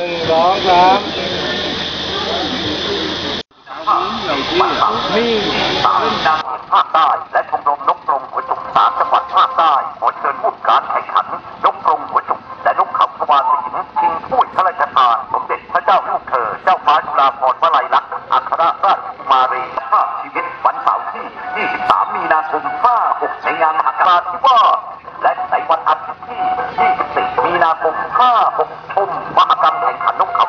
นึ่งสองสามมีสามจังหวัดภาคใต้และชมรมนกกรงหัวจุกสามจังหวัดภาคใต้ขอเชิญผู้การแข่งขันนกกรงหัวจุกและนกเขาชวาสิงห์ชิงถ้วยพระราชทานสมเด็จพระเจ้าลูกเธอ เจ้าฟ้าจุฬาภรณ์วลัยลักษณ์อัครราชกุมารีภาพชีวิตวันเสาร์ที่ 23 มีนาคม56ในงานมหกรรมที่ว่าสและในวันอาทิตย์ที่ 24 มีนาคม56ช มมหกรรมแข่งขันนกเขา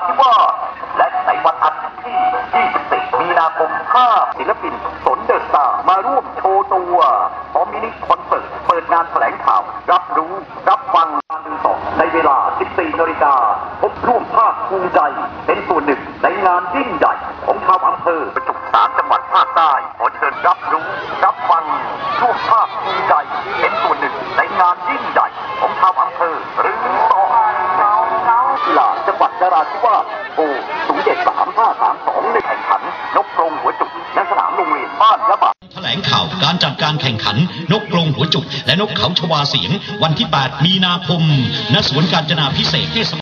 นราธิวาสโอศูนย์เจ็ดสามห้าสามสองในแข่งขัน นกกรงหัวจุกณสนามโรงเรียนบ้านยะบาแถลงข่าวการจัดการแข่งขัน นกกรงหัวจุก และนกเขาชวาเสียง วันที่ 8 มีนาคม ณ สวนกาญจนาพิเศษกเทศบาล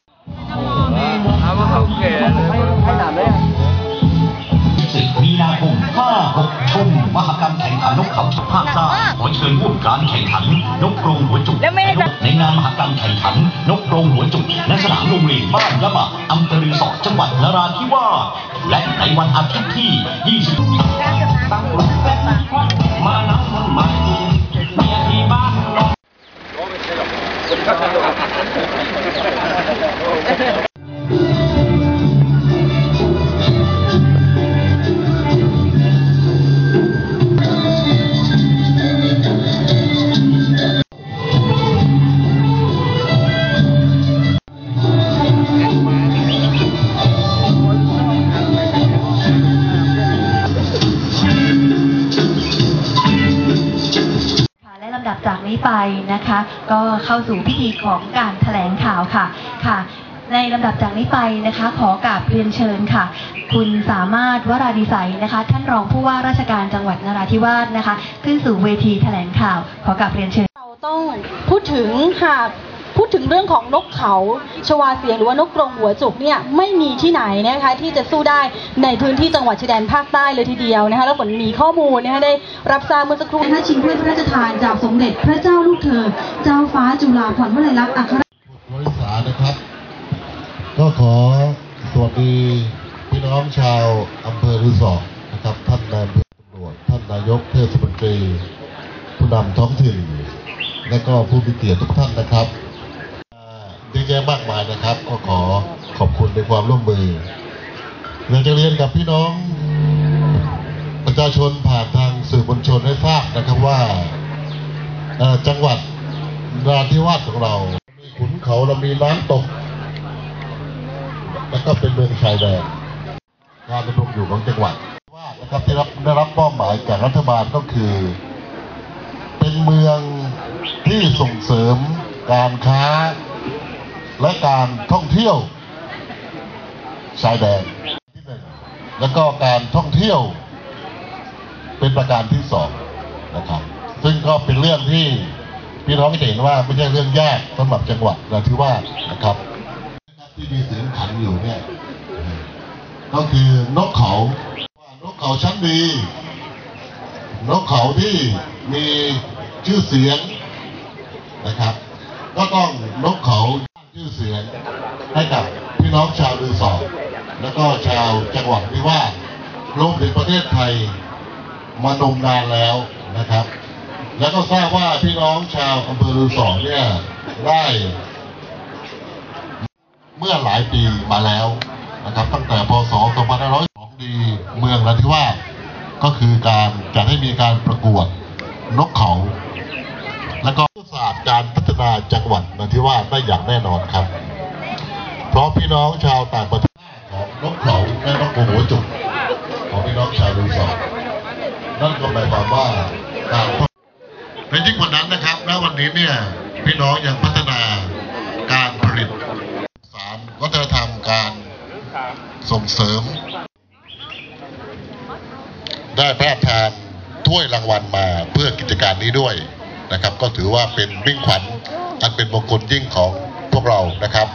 เอามาเข้าเกณฑ์ให้หนามเลย10มีนาคม56ชมมหกรรมแข่งขันนกเขาชภาคใต้ขอเชิญร่วมการแข่งขัน นกกรงหัวจุกแล้วไม่ได้และนกในงานมหกรรมแข่งขัน นกกรงหัวจุกณสนามโรงเรียนบ้านละบะอำเภอรือสอจังหวัดนราธิวาสและในวันอาทิตย์ที่ 20มาน้ำมันใหม่เมียที่บ้าน ไปนะคะ ก็เข้าสู่พิธีของการแถลงข่าวค่ะค่ะ ในลำดับจากนี้ไปนะคะ ขอกราบเรียนเชิญค่ะ คุณสามารถวราดิสัยนะคะ ท่านรองผู้ว่าราชการจังหวัดนราธิวาสนะคะ ขึ้นสู่เวทีแถลงข่าว ขอกราบเรียนเชิญ เราต้องพูดถึงหาก พูดถึงเรื่องของนกเขาชวาเสียงหรือว่านกกรงหัวจุกเนี่ยไม่มีที่ไหนนะคะที่จะสู้ได้ในพื้นที่จังหวัดชายแดนภาคใต้เลยทีเดียวนะคะแล้วผลมีข้อมูลนะคะได้รับทราบเมื่อสักครู่พระชิงถ้วยพระราชทานจากสมเด็จพระเจ้าลูกเธอ เจ้าฟ้าจุฬาภรณ์วลัยลักษณ์อัครบริษานะครับ ก็ขอสวัสดีพี่น้องชาวอำเภอรือสอนะครับท่านนายอำเภอตำรวจท่านนายกเทศมนตรีผู้นำท้องถิ่นและก็ผู้มีเกียรติทุกท่านนะครับอ่า เยอะแยะมากมายนะครับ ก็ขอขอบคุณในความร่วมมืออยากจะเรียนกับพี่น้อง ประชาชนผ่านทางสื่อมวลชนให้ทราบนะครับว่าจังหวัดราธิวาสของเรา มีขุนเขาเรามีน้ำตก แล้วก็เป็นเมืองชายแดนการดำรงอยู่ของจังหวัดว่านะครับที่รับได้รับมอบหมายจากรัฐบาลก็คือ เป็นเมืองที่ส่งเสริมการค้า และการท่องเที่ยวชายแดนที่หนึ่งแล้วก็การท่องเที่ยวเป็นประการที่สองนะครับ ซึ่งก็เป็นเรื่องที่พี่น้องจะเห็นว่าไม่ใช่เรื่องยากสำหรับจังหวัดนราธิวาสนะครับ ที่มีเสียงขันอยู่เนี่ยก็คือนกเขาว่านกเขาชั้นดี นกเขาที่มีชื่อเสียงนะครับ ก็ต้องนกเขา ชื่อเสียงให้กับพี่น้องชาวลือสอบแล้วก็ชาวจังหวัดพิวาสรวมถึงประเทศไทยมานมนานแล้วนะครับ แล้วก็ทราบว่าพี่น้องชาวอำเภอรือสองเนี่ยได้เมื่อหลายปีมาแล้วนะครับ ตั้งแต่พศ 2502ดีเมืองนราธิวาสก็คือการจัดให้มีการประกวดนกเขา และก็ศาสตร์การพัฒนาจังหวัดนราธิวาสได้อย่างแน่นอนครับ เพราะพี่น้องชาวต่างประเทศของนกเขาและนกหัวจุกของพี่น้องชาวรีสอร์ทนั่นก็หมายความว่าการในยิ่งกว่านั้นนะครับณวันนี้เนี่ยพี่น้องยังพัฒนาการผลิตสารวัฒนธรรมการส่งเสริม ได้พระราชทานถ้วยรางวัลมาเพื่อกิจการนี้ด้วย นะครับ ก็ถือว่าเป็นวิ่งขวัญอันเป็นมงคลยิ่งของพวกเรานะครับ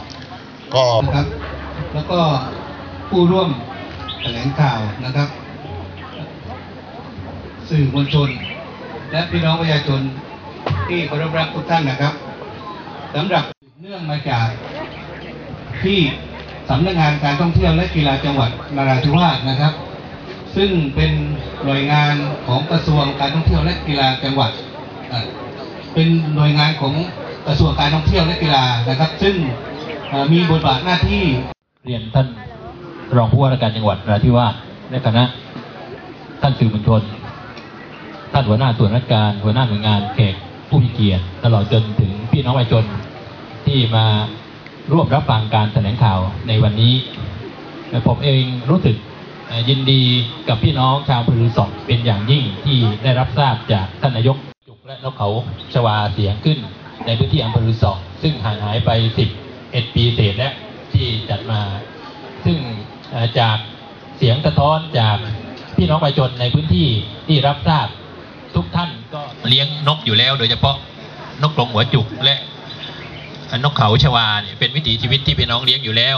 ก็ครับแล้วก็ผู้ร่วมแถลงข่าวนะครับ สื่อมวลชน และพี่น้องประชาชนที่เคารพรักทุกท่านนะครับสำหรับเนื่องมาจากที่สำนักงานการท่องเที่ยวและกีฬาจังหวัดนราธิวาสนะครับ ซึ่งเป็นหน่วยงานของกระทรวงการท่องเที่ยวและกีฬาจังหวัด เป็นหน่วยงานของกระทรวงการท่องเที่ยวและกีฬานะครับ ซึ่งมีบทบาทหน้าที่เรียนท่านรองผู้ว่าราชการจังหวัดนราธิวาสและคณะท่านสื่อมวลชนท่านหัวหน้าส่วนราชการหัวหน้าหน่วยงานเขตผู้มีเกียรติตลอดจนถึงพี่น้องประชาชนที่มาร่วมรับฟังการแถลงข่าวในวันนี้ ผมเองรู้สึกยินดีกับพี่น้องชาวอำเภอรือสอเป็นอย่างยิ่งที่ได้รับทราบจากท่านนายก และนกเขาชวาเสียงขึ้นในพื้นที่อำเภอรือสองซึ่งห่างหายไป 11 ปีเศษและที่จัดมา ซึ่งจากเสียงสะท้อนจากพี่น้องประชาชนในพื้นที่ที่รับทราบทุกท่านก็เลี้ยงนกอยู่แล้ว โดยเฉพาะนกกรงหัวจุกและนกเขาชวาเนี่ยเป็นวิถีชีวิตที่พี่น้องเลี้ยงอยู่แล้ว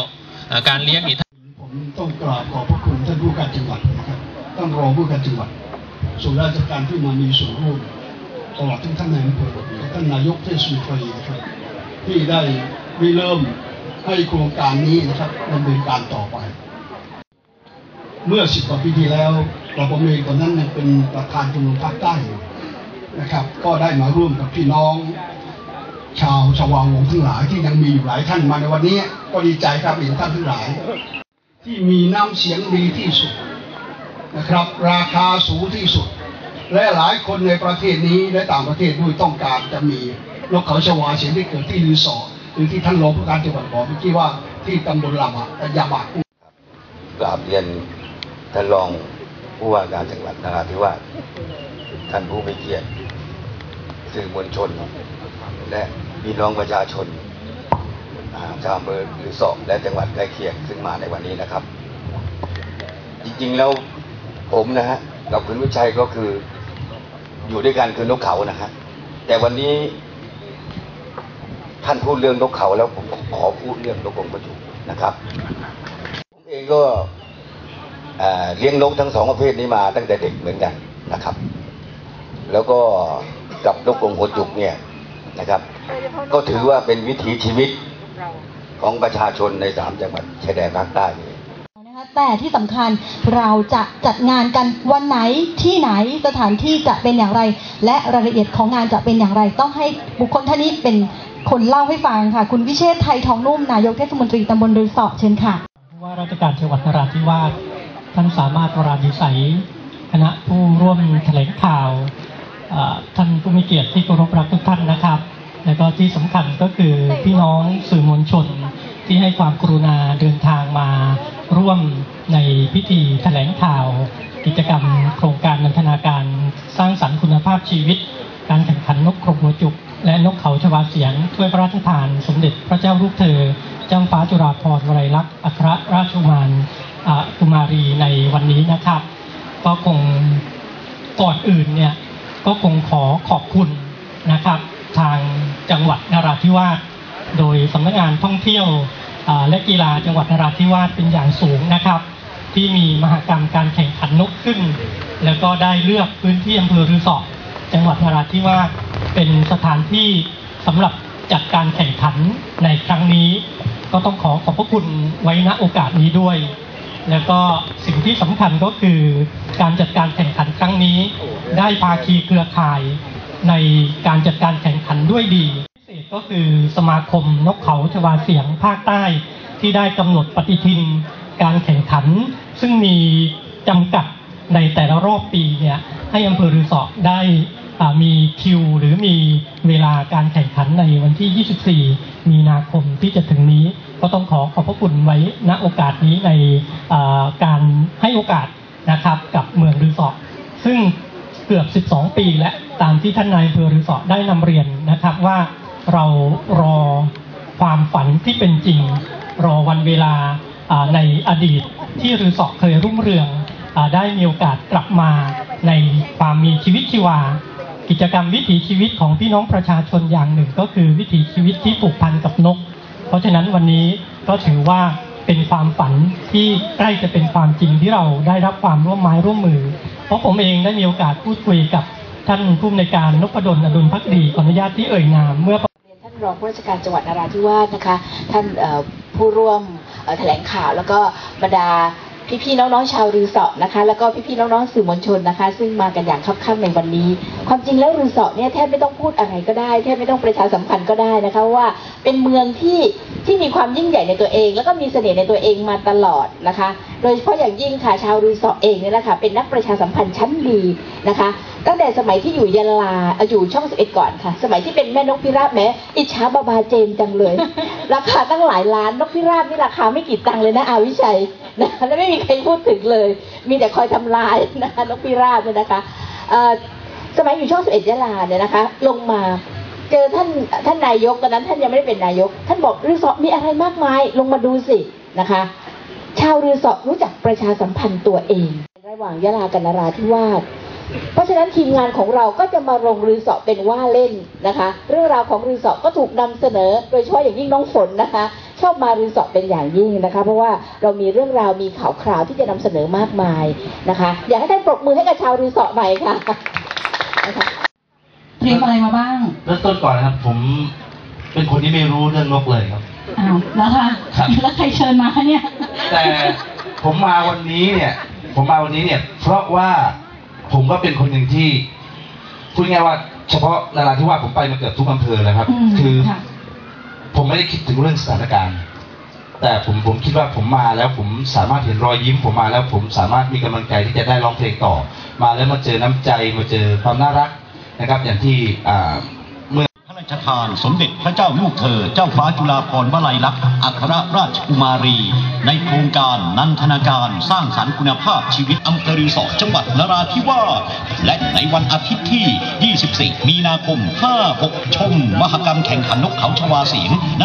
การเลี้ยงนี่ผมต้องกราบขอบพระคุณท่านผู้การจังหวัดนะครับท่านรองผู้การจังหวัดส่วนราชการที่มามีส่วนร่วม ตลอดทั้งท่านนายอำเภอและท่านนายกเทศมนตรีนะครับที่ได้ริเริ่มให้โครงการนี้นะครับดำเนินการต่อไป เมื่อสิบกว่าปีที่แล้วเราผมเองตอนนั้นเป็นประธานชมรมภาคใต้นะครับ ก็ได้มาร่วมกับพี่น้อง ชาวชาววังวงทั้งหลายที่ยังมีอยู่หลายท่านมาในวันนี้ ก็ดีใจครับเห็นท่านทั้งหลาย ที่มีน้ำเสียงดีที่สุดนะครับ ราคาสูงที่สุด และหลายคนในประเทศนี้และต่างประเทศด้วยต้องการจะมีนกเขาชวาเสียงที่เกิดที่รีสอร์ทหรือที่ท่านรองผู้การจังหวัดบอกเมื่อกี้ว่าที่ตำบลลำอะยาบะกราบเรียนท่านรองผู้ว่าการจังหวัดนราธิวาสท่านผู้มีเกียรติสื่อมวลชน และพี่น้องประชาชนชาวอำเภอหรือสอบและจังหวัดใกล้เคียงซึ่งมาในวันนี้นะครับ จริงๆแล้วผมนะฮะกับคุณวิชัยก็คือ อยู่ด้วยกันคือนกเขานะฮะแต่วันนี้ท่านพูดเรื่องนกเขาแล้วผมขอพูดเรื่องนกกงประจุนะครับผมเองก็เลี้ยงนกทั้งสองประเภทนี้มาตั้งแต่เด็กเหมือนกันนะครับ แล้วก็กับนกกรงหัวจุกเนี่ยนะครับ ก็ถือว่าเป็นวิถีชีวิตของประชาชนในสามจังหวัดชายแดนภาคใต้ แต่ที่สำคัญเราจะจัดงานกันวันไหนที่ไหนสถานที่จะเป็นอย่างไร และรายละเอียดของงานจะเป็นอย่างไร ต้องให้บุคคลท่านนี้เป็นคนเล่าให้ฟังค่ะ คุณวิเชษไทยทองนุ่มนายกเทศมนตรีตำบลรือสอเชิญค่ะผู้ว่าราชการจังหวัดนราธิวาสท่านสามารถวราดิสัยคณะผู้ร่วมแถลงข่าวท่านผู้มีเกียรติที่เคารพรักทุกท่านนะครับ แล้วก็ที่สำคัญก็คือพี่น้องสื่อมวลชนที่ให้ความกรุณาเดินทางมา ร่วมในพิธีแถลงข่าว กิจกรรม โครงการนันทนาการสร้างสรรค์คุณภาพชีวิต การแข่งขันนกกรงหัวจุก และนกเขาชวาเสียงถ้วยพระราชทาน สมเด็จพระเจ้าลูกเธอ เจ้าฟ้าจุฬาภรณ์วลัยลักษณ์อัครราชกุมารอ่ากุมารีในวันนี้นะครับ ก็คงก่อนอื่นเนี่ยก็คงขอขอบคุณนะครับ ทางจังหวัดนราธิวาสโดยสำนักงานท่องเที่ยว และกีฬาจังหวัดนราธิวาสเป็นอย่างสูงนะครับ ที่มีมหกรรมการแข่งขันนกขึ้น แล้วก็ได้เลือกพื้นที่อำเภอรือสอจังหวัดนราธิวาสเป็นสถานที่สำหรับจัดการแข่งขันในครั้งนี้ ก็ต้องขอขอบพระคุณไว้ณโอกาสนี้ด้วย แล้วก็สิ่งที่สำคัญก็คือการจัดการแข่งขันครั้งนี้ ได้ภาคีเครือข่ายในการจัดการแข่งขันด้วยดี ษก็คือสมาคมนกเขาชวาเสียงภาคใต้ที่ได้กำหนดปฏิทินการแข่งขัน ซึ่งมีจำกัดในแต่ละรอบปีเนี่ยให้อำเภอรือสอได้มีคิว หรือมีเวลาการแข่งขันในวันที่ 24 มีนาคมที่จะถึงนี้ ก็ต้องขอขอบพระคุณไว้ณโอกาสนี้ในการให้โอกาสนะครับกับเมืองรือสอซึ่งเกือบ 12 ปีและตามที่ท่านนายอำเภอรือสอได้นำเรียนนะครับว่า เรารอความฝันที่เป็นจริง รอวันเวลาในอดีตที่รือสอเคยรุ่งเรืองอได้มีโอกาสกลับมาในความมีชีวิตชีวา กิจกรรมวิถีชีวิตของพี่น้องประชาชนอย่างหนึ่ง ก็คือวิถีชีวิตที่ผูกพันกับนก เพราะฉะนั้นวันนี้ก็ถือว่าเป็นความฝันที่ใกล้จะเป็นความจริงที่เราได้รับความร่วมไม้ร่วมมือ เพราะผมเองได้มีโอกาสพูดคุยกับท่านผู้อำนการนพดลอดุลพักดีขออนุญาตที่เอ่ยนามเมื่อ รองผู้ราชการจังหวัดนราธิวาสนะคะ ท่านผู้ร่วมแถลงข่าวแล้วก็บรรดาพี่ๆน้องๆชาวรือเสาะนะคะ แล้วก็พี่ๆน้องๆสื่อมวลชนนะคะ ซึ่งมากันอย่างคับข้างในวันนี้ ความจริงแล้วรือเสาะเนี่ยแทบไม่ต้องพูดอะไรก็ได้แทบไม่ต้องประชาสัมพันธ์ก็ได้นะคะว่าเป็นเมืองที่ที่มีความยิ่งใหญ่ในตัวเอง แล้วก็มีเสน่ห์ในตัวเองมาตลอดนะคะ โดยเฉพาะอย่างยิ่งค่ะชาวรือเสาะเองเนี่ยนะค่ะเป็นนักประชาสัมพันธ์ชั้นดีนะคะ ตั้งแต่สมัยที่อยู่ยะลาอยู่ช่องสิบเอ็ดก่อนค่ะ สมัยที่เป็นแม่นกพิราบแม้อิจฉาบาบาเจมจังเลย ราคาตั้งหลายล้านนกพิราบนี่ราคาไม่กี่ตังเลยนะอาวิชัยนะแล้วไม่มีใครพูดถึงเลย มีแต่คอยทำลายนะคะนกพิราบเนี่ยนะคะสมัยอยู่ช่องสิบเอ็ดยะลาเนี่ยนะคะ ลงมาเจอท่านท่านนายกตอนนั้นท่านยังไม่ได้เป็นนายก ท่านบอกรีสอร์ทมีอะไรมากมาย ลงมาดูสินะคะ ชาวรีสอร์ทรู้จักประชาสัมพันธ์ตัวเอง ระหว่างยะลากับนราธิวาส เพราะฉะนั้นทีมงานของเราก็จะมาลงรีสอร์ทเป็นว่าเล่นนะคะ เรื่องราวของรีสอร์ทก็ถูกนำเสนอ โดยเฉพาะอย่างยิ่งน้องฝนนะคะ ชอบมารีสอร์ทเป็นอย่างยิ่งนะคะ เพราะว่าเรามีเรื่องราวมีข่าวคราวที่จะนำเสนอมากมายนะคะ อยากให้ท่านปรบมือให้กับชาวรีสอร์ทหน่อยค่ะเตรียมอะไรมาบ้างเริ่มต้นก่อนนะครับ ผมเป็นคนที่ไม่รู้เรื่องนกเลยครับอ้าวแล้วค่ะครับแล้วใครเชิญมาคะเนี่ยแต่ผมมาวันนี้เนี่ย ผมมาวันนี้เนี่ย เพราะว่า ผมก็เป็นคนหนึ่งที่พูดง่ายๆว่า เฉพาะนาราธิวาสผมไปมาเกือบทุกอำเภอแล้วครับ อืมคือค่ะผมไม่ได้คิดถึงเรื่องสถานการณ์ แต่ผมผมคิดว่าผมมาแล้วผมสามารถเห็นรอยยิ้ม ผมมาแล้วผมสามารถมีกำลังใจที่จะได้ร้องเพลงต่อ มาแล้วมาเจอน้ำใจมาเจอความน่ารักนะครับ อย่างที่อ่าเมื่อพระรา ชทานสมเด็จพระเจ้าลูกเธอ เจ้าฟ้าจุฬาภรณ์วลัยลักษณ์อัครราชกุมารี ในโครงการนันทนาการสร้างสรรค์คุณภาพชีวิตอำเภอรีสอร์ทจังหวัดนราธิวาสและในวันอาทิตย์ที่ 24 มีนาคม 56 ชม มหกรรมแข่งขันนกเขาชวาเสียงณ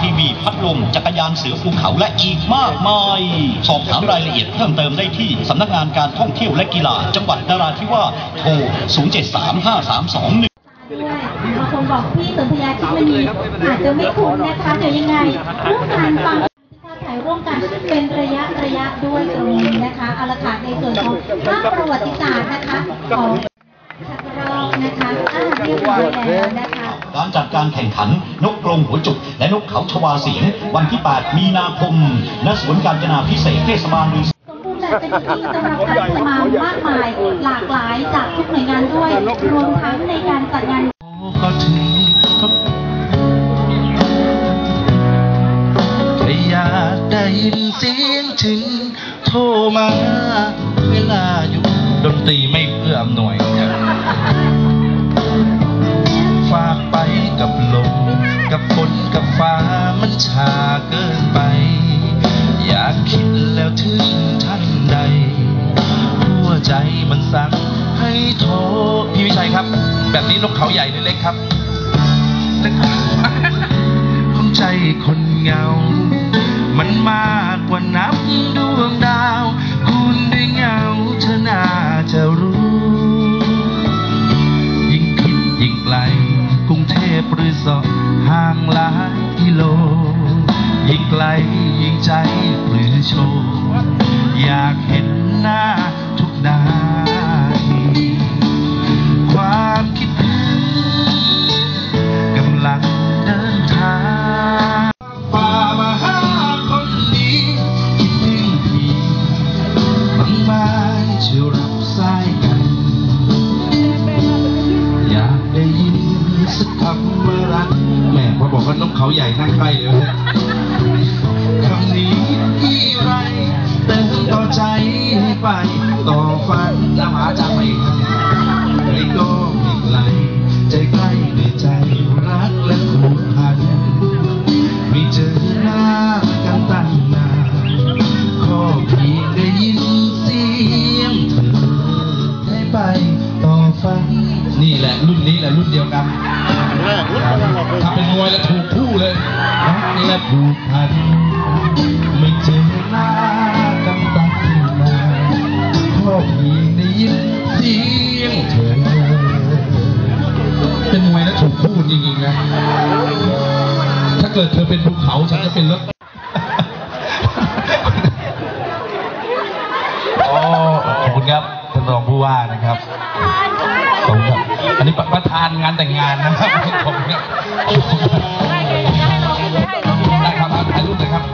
ทีวีพัดลมจักรยานเสือภูเขาและอีกมากมาย สอบถามรายละเอียดเพิ่มเติมได้ที่ สำนักงานการท่องเที่ยวและกีฬาจังหวัดนราธิวาสโทร 0735321 บางคนบอกพี่สนธยาชิดมณีอาจจะไม่คุ้นนะคะเดี๋ยวยังไงเรื่องการฟังถ่ายร่วมกันเป็นระยะระยะด้วยตรงนี้นะคะเอาละค่ะในส่วนของภาพประวัติศาสตร์นะคะของชักรอกนะคะอ่าเรียบร้อยแล้วนะคะการจัดการแข่งขันนกกรงหัวจุก และนกเขาชวาเสียงวันที่ 8 มีนาคมณสวนกาญจนาพิเศษเทศบาล รีสอร์ทสมบูรณ์แบบเป็นที่จะรับการมามากมาย หลากหลายจากทุกหน่วยงานด้วย รวมทั้งในการจัดงานถึงแค่อยากได้ยินเสียงถึงโทรมา เวลาอยู่ ดนตรีไม่เพื่ออำนวย โทพี่วิชัยครับ แบบนี้นกเขาใหญ่หรือเล็กครับ เป็นภูเขาฉันจะเป็นรถโอ้ขอบคุณครับท่นรองผู้ว่านะครับขรงครับอันนี้ประธานงานแต่งงานนะครับขอบคุณคได้ครับถ่ารูปหน่ยครับ